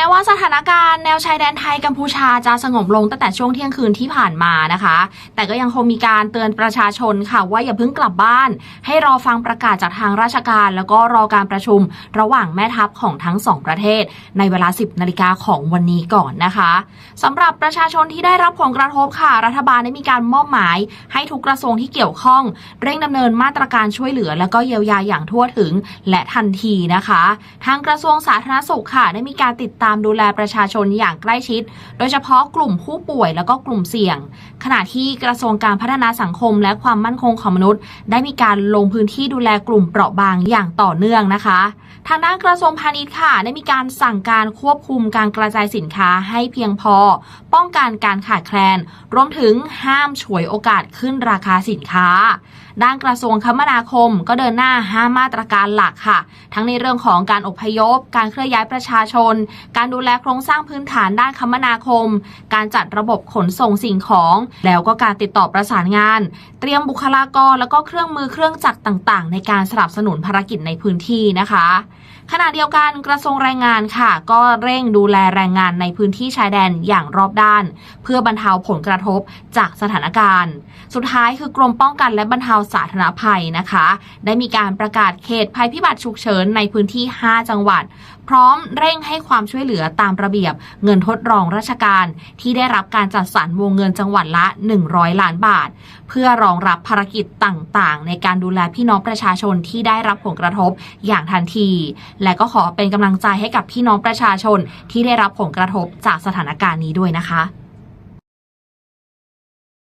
ม้ว่าสถานการณ์แนวชายแดนไทยกัมพูชาจะสงบลงตั้งแต่ช่วงเที่ยงคืนที่ผ่านมานะคะ แต่ก็ยังคงมีการเตือนประชาชนค่ะ ว่าอย่าเพิ่งกลับบ้าน ให้รอฟังประกาศจากทางราชการ แล้วก็รอการประชุมระหว่างแม่ทัพของทั้งสองประเทศ ในเวลา 10นาฬิกาของวันนี้ก่อนนะคะสำหรับประชาชนที่ได้รับผลกระทบค่ะ รัฐบาลได้มีการมอบหมาย ให้ทุกกระทรวงที่เกี่ยวข้อง เร่งดำเนินมาตรการช่วยเหลือ และก็เยียวยาอย่างทั่วถึงและทันทีนะคะ ทางกระทรวงสาธารณสุขค่ะได้มีการติดตามดูแลประชาชนอย่างใกล้ชิด โดยเฉพาะกลุ่มผู้ป่วยแล้วก็กลุ่มเสี่ยง ขณะที่กระทรวงการพัฒนาสังคมและความมั่นคงของมนุษย์ ได้มีการลงพื้นที่ดูแลกลุ่มเปราะบางอย่างต่อเนื่องนะคะ ทางด้านกระทรวงพาณิชย์ค่ะ ได้มีการสั่งการควบคุมการกระจายสินค้าให้เพียงพอ ป้องกันการขาดแคลน รวมถึงห้ามฉวยโอกาสขึ้นราคาสินค้า ด้านกระทรวงคมนาคมก็เดินหน้าห้ามาตรการหลักค่ะ ทั้งในเรื่องของการอพยพ การเคลื่อนย้ายประชาชน การดูแลโครงสร้างพื้นฐานด้านคมนาคม การจัดระบบขนส่งสิ่งของ แล้วก็การติดต่อประสานงาน เตรียมบุคลากรแล้วก็เครื่องมือเครื่องจักรต่าง ๆ ในการสนับสนุนภารกิจในพื้นที่นะคะขณะเดียวกันกระทรวงแรงงานค่ะ ก็เร่งดูแลแรงงานในพื้นที่ชายแดนอย่างรอบด้าน เพื่อบรรเทาผลกระทบจากสถานการณ์ สุดท้ายคือกรมป้องกันและบรรเทาสาธารณภัยนะคะ ได้มีการประกาศเขตภัยพิบัติฉุกเฉินในพื้นที่ 5 จังหวัด พร้อมเร่งให้ความช่วยเหลือตามระเบียบเงินทดรองราชการ ที่ได้รับการจัดสรรวงเงินจังหวัดละ 100 ล้านบาท เพื่อรองรับภารกิจต่างๆ ในการดูแลพี่น้องประชาชนที่ได้รับผลกระทบอย่างทันทีและก็ขอเป็นกำลังใจให้กับพี่น้องประชาชนที่ได้รับผลกระทบจากสถานการณ์นี้ด้วยนะคะ